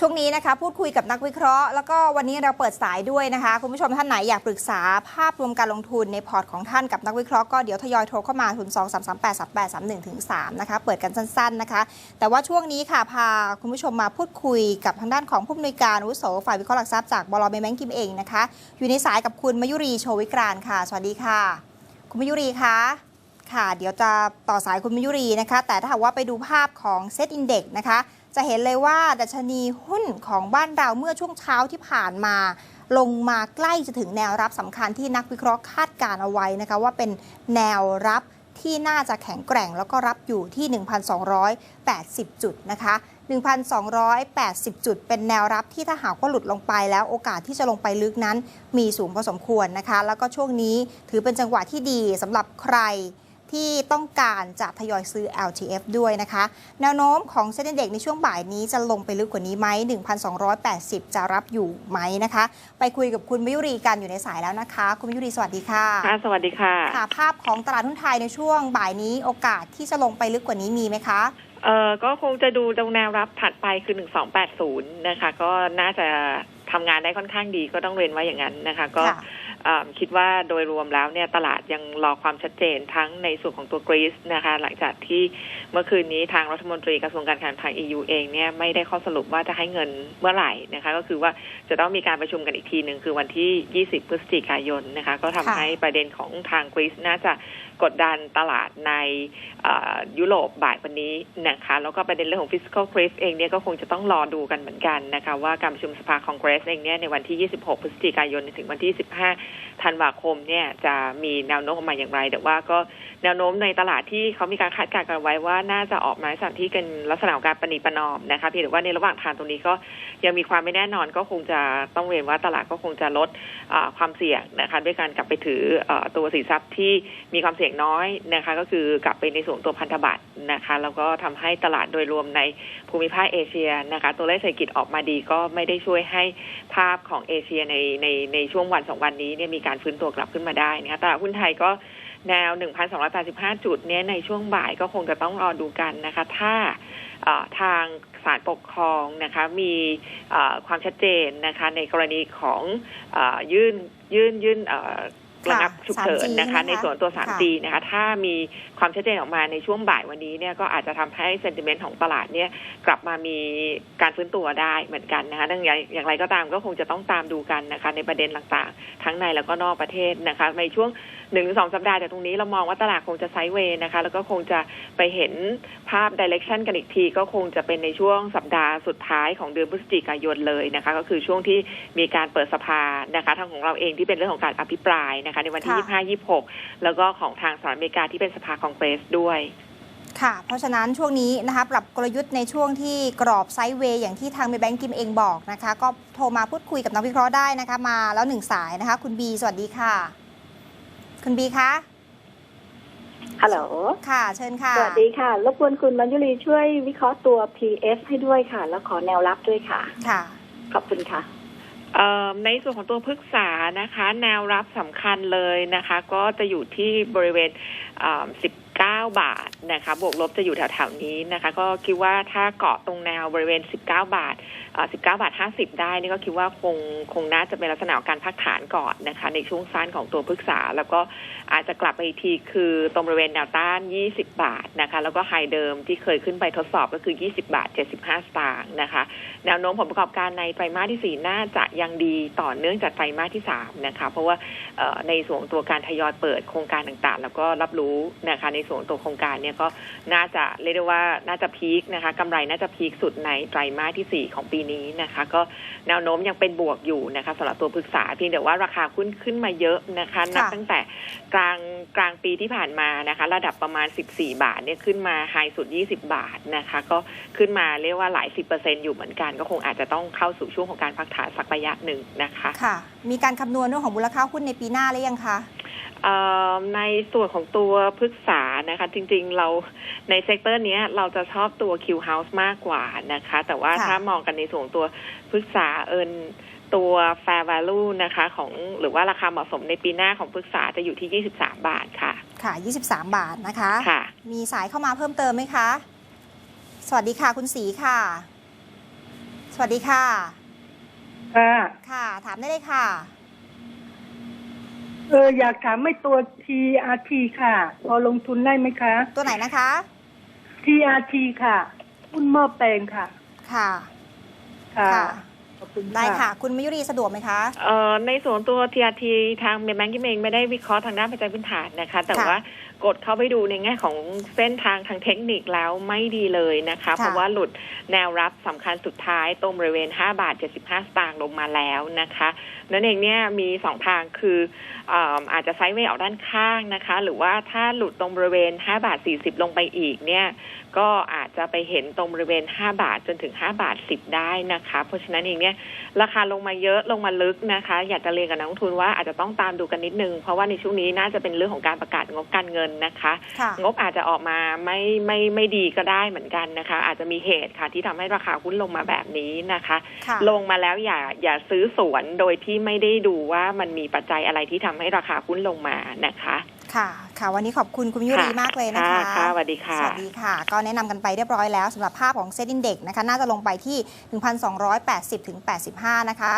ช่วงนี้นะคะพูดคุยกับนักวิเคราะห์ แล้วก็วันนี้เราเปิดสายด้วยนะคะ คุณผู้ชมท่านไหนอยากปรึกษาภาพรวมการลงทุนในพอร์ตของท่านกับนักวิเคราะห์ก็เดี๋ยวทยอยโทรเข้ามา0 2 3 3 8 3 8 3 1ถึง3นะคะเปิดกันสั้นๆนะคะ แต่ว่าช่วงนี้ค่ะพาคุณผู้ชมมาพูดคุยกับทางด้านของผู้อำนวยการวุโสฝ่ายวิเคราะห์หลักทรัพย์จากบลเบแบงกิมเองนะคะอยู่ในสายกับคุณมยุรีโชวิกรานค่ะ สวัสดีค่ะ คุณมยุรีคะค่ะ เดี๋ยวจะต่อสายคุณมยุรีนะคะ แต่ถ้าหากว่าไปดูภาพของเซตอินเด็กนะคะ จะเห็นเลยว่าดัชนีหุ้นของบ้านเราเมื่อช่วงเช้าที่ผ่านมา ลงมาใกล้จะถึงแนวรับสำคัญที่นักวิเคราะห์คาดการเอาไว้นะคะว่าเป็นแนวรับที่น่าจะแข็งแกร่งแล้วก็รับอยู่ที่ 1,280 จุดนะคะ 1,280 จุด เป็นแนวรับที่ถ้าหากว่าหลุดลงไปแล้วโอกาสที่จะลงไปลึกนั้น มีสูงพอสมควรนะคะ แล้วก็ช่วงนี้ถือเป็นจังหวะที่ดีสำหรับใคร ที่ต้องการจะทยอยซื้อ LTF ด้วยนะคะ แนวโน้มของเซ็นเด็กในช่วงบ่ายนี้จะลงไปลึกกว่านี้ไหม 1,280 จะรับอยู่ไหมนะคะ ไปคุยกับคุณมยุรีกันอยู่ในสายแล้วนะคะ คุณมยุรีสวัสดีค่ะค่ะ สวัสดีค่ะค่ะ ภาพของตลาดหุ้นไทยในช่วงบ่ายนี้โอกาสที่จะลงไปลึกกว่านี้มีไหมคะเอ่อก็คงจะดูตรงแนวรับถัดไปคือ 1280 นะคะ ก็น่าจะทำงานได้ค่อนข้างดีก็ต้องเรียนว่าอย่างนั้นนะคะ ก็ คิดว่าโดยรวมแล้วเนี่ยตลาดยังรอความชัดเจนทั้งในส่วนของตัวกรีซนะคะ หลังจากที่เมื่อคืนนี้ทางรัฐมนตรีกระทรวงการคลังทาง EU เองเนี่ยไม่ได้ข้อสรุปว่าจะให้เงินเมื่อไหร่นะคะ ก็คือว่าจะต้องมีการประชุมกันอีกทีหนึ่งคือวันที่ 20 พฤศจิกายนนะคะ ก็ทำค่ะให้ประเด็นของทางกรีซน่าจะกดดันตลาดในยุโรปบ่ายวันนี้นะคะแล้วก็ประเด็นเรื่องของ fiscal cliff เองเนี่ยก็คงจะต้องรอดูกันเหมือนกันนะคะ ว่าการประชุมสภาคองเกรสเองเนี่ยในวันที่ 26 พฤศจิกายนถึงวันที่ 15ธันวาคมเนี่ยจะมีแนวโน้มออกมาอย่างไร แต่ว่าก็แนวโน้มในตลาดที่เขามีการคาดการณ์กันไว้ว่าน่าจะออกมาสถานที่กันลักษณะของการประนีประนอมนะคะเพียงแต่ว่าในระหว่างทางตรงนี้ก็ยังมีความไม่แน่นอนก็คงจะต้องเรียนว่าตลาดก็คงจะลดความเสี่ยงนะคะด้วยการกลับไปถืออตัวสินทรัพย์ที่มีความเสี่ยงน้อยนะคะก็คือกลับไปในส่วนตัวพันธบัตรนะคะแล้วก็ทำให้ตลาดโดยรวมในภูมิภาคเอเชียนะคะตัวเลขเศรษฐกิจออกมาดีก็ไม่ได้ช่วยให้ภาพของเอเชียในในในช่วงวันสองวันนี้เนี่ยมีการฟื้นตัวกลับขึ้นมาได้นะคะตลาดหุ้นไทยก็แนว 1,285 จุดเนี่ยในช่วงบ่ายก็คงจะต้องรอดูกันนะคะ ถ้าทางศาลปกครองนะคะมีความชัดเจนนะคะในกรณีของอยื่นยื่นยื่น ระงับฉุกเฉิน 3G นะคะนะคะ ในส่วนตัวค่ะ 3G นะคะ ถ้ามีความชัดเจนออกมาในช่วงบ่ายวันนี้เนี่ยก็อาจจะทำให้เซนติเมนต์ของตลาดเนี่ยกลับมามีการฟื้นตัวได้เหมือนกันนะคะดังนั้นอย่างไรก็ตามก็คงจะต้องตามดูกันนะคะ ในประเด็นต่างๆ ทั้งในแล้วก็นอกประเทศนะคะ ในช่วงหนึ่งถึงสองสัปดาห์จากตรงนี้เรามองว่าตลาดคงจะไซด์เวย์นะคะ แล้วก็คงจะไปเห็นภาพดิเรกชันกันอีกที ก็คงจะเป็นในช่วงสัปดาห์สุดท้ายของเดือนพฤศจิกายนเลยนะคะ ก็คือช่วงที่มีการเปิดสภานะคะทางของเราเองที่เป็นเรื่องของการอภิปรายนะคะ ในวันที่ค่ะ25 26แล้วก็ของทางสหรัฐอเมริกาที่เป็นสภาคองเกรสด้วยค่ะ เพราะฉะนั้นช่วงนี้นะคะปรับกลยุทธ์ในช่วงที่กรอบไซด์เวย์อย่างที่ทางเมแบงกิมเองบอกนะคะ ก็โทรมาพูดคุยกับนักวิเคราะห์ได้นะคะ มาแล้วหนึ่งสายนะคะ คุณบี สวัสดีค่ะ คุณบีคะ ฮัลโหล ค่ะ เชิญค่ะ สวัสดีค่ะ รบกวนคุณมัญยุรีช่วยวิเคราะห์ตัว PS ให้ด้วยค่ะ แล้วขอแนวรับด้วยค่ะ ค่ะ ขอบคุณค่ะเอ่อในส่วนของตัวพฤกษานะคะ แนวรับสำคัญเลยนะคะ ก็จะอยู่ที่บริเวณอ่า19 บาทนะคะบวกลบจะอยู่แถวๆนี้นะคะ ก็คิดว่าถ้าเกาะตรงแนวบริเวณ 19 บาท19 บาท 50 ได้นี่ก็คิดว่าคงคงน่าจะเป็นลักษณะการพักฐานก่อนนะคะ ในช่วงสั้นของตัวพฤกษา แล้วก็อาจจะกลับไปอีกทีคือตรงบริเวณแนวต้าน 20 บาทนะคะ แล้วก็ไฮเดิมที่เคยขึ้นไปทดสอบก็คือ 20 บาท 75 สตางค์นะคะ แนวโน้มผลประกอบการในไตรมาสที่ 4 น่าจะยังดีต่อเนื่องจากไตรมาสที่ 3 นะคะ เพราะว่าในส่วนตัวการทยอยเปิดโครงการต่างๆ แล้วก็รับรู้นะคะในส่วนตัวโครงการเนี่ยก็น่าจะเรียกได้ว่าน่าจะพีคนะคะกำไรน่าจะพีคสุดในไตรมาสที่ 4 ของปีนี้นะคะ ก็แนวโน้มยังเป็นบวกอยู่นะคะสำหรับตัวปรึกษาเพียงแต่ว่าราคาขึ้นขึ้นมาเยอะนะคะนับค่ะตั้งแต่กลางกลางปีที่ผ่านมานะคะ ระดับประมาณ 14 บาทเนี่ยขึ้นมาไฮสุด 20 บาทนะคะ ก็ขึ้นมาเรียกว่าหลายสิบเปอร์เซ็นต์อยู่เหมือนกัน ก็คงอาจจะต้องเข้าสู่ช่วงของการพักฐานสักระยะหนึ่งนะคะค่ะ มีการคำนวณเรื่องของมูลค่าหุ้นในปีหน้าหรือยังคะเอ่อ ในส่วนของตัวพฤกษานะคะ จริงๆเราในเซกเตอร์เนี้ยเราจะชอบตัว Q House มากกว่านะคะ แต่ว่าค่ะถ้ามองกันในส่วนของตัวพฤกษาเอินตัว fair value นะคะของหรือว่าราคาเหมาะสมในปีหน้าของพฤกษาจะอยู่ที่ 23 บาทค่ะ ค่ะ 23 บาทนะคะค่ะมีสายเข้ามาเพิ่มเติมไหมคะ สวัสดีค่ะคุณสีค่ะ สวัสดีค่ะ ค่ะ ค่ะ ถามได้เลยค่ะ เอออยากถามไม่ตัว TRT ค่ะ พอลงทุนได้ไหมคะ ตัวไหนนะคะ TRT ค่ะหุ้นหม้อแปลงค่ะ ค่ะ ค่ะค่ะ ขอบคุณได้ค่ะ คุณมยุรีสะดวกไหมคะ เอ่อในส่วนตัว TRT ทางเมย์แบงกิ้งเองไม่ได้วิเคราะห์ทางด้านปัจจัยพื้นฐานนะคะ แต่ค่ะ ว่า กดเข้าไปดูในแง่ของเส้นทางทางเทคนิคแล้วไม่ดีเลยนะคะ เพราะว่าหลุดแนวรับสำคัญสุดท้ายตรงบริเวณ 5 บาท 75 สตางค์ลงมาแล้วนะคะนั่นเองเนี่ยมีสองทางคืออ่าอาจจะไซด์เวย์ออกด้านข้างนะคะ หรือว่าถ้าหลุดตรงบริเวณ 5 บาท 40 ลงไปอีกเนี่ยก็อาจจะไปเห็นตรงบริเวณ 5 บาทจนถึง 5 บาท 10 ได้นะคะ เพราะฉะนั้นเองเนี่ยราคาลงมาเยอะลงมาลึกนะคะ อยากจะเรียนกับนักลงทุนว่าอาจจะต้องตามดูกันนิดนึง เพราะว่าในช่วงนี้น่าจะเป็นเรื่องของการประกาศงบการเงินนะคะค่ะงบอาจจะออกมาไม่ไม่ไม่ดีก็ได้เหมือนกันนะคะ อาจจะมีเหตุค่ะที่ทำให้ราคาหุ้นลงมาแบบนี้นะคะค่ะลงมาแล้วอย่าอย่าซื้อสวนโดยที่ไม่ได้ดูว่ามันมีปัจจัยอะไรที่ทำให้ราคาหุ้นลงมานะคะค่ะ ค่ะ วันนี้ขอบคุณคุณมยุรีมากเลยนะคะ ค่ะ สวัสดีค่ะ สวัสดีค่ะ ก็แนะนำกันไปเรียบร้อยแล้วสำหรับภาพของเซ็ตอินเด็กนะคะ น่าจะลงไปที่ 1,280 ถึง 85 นะคะ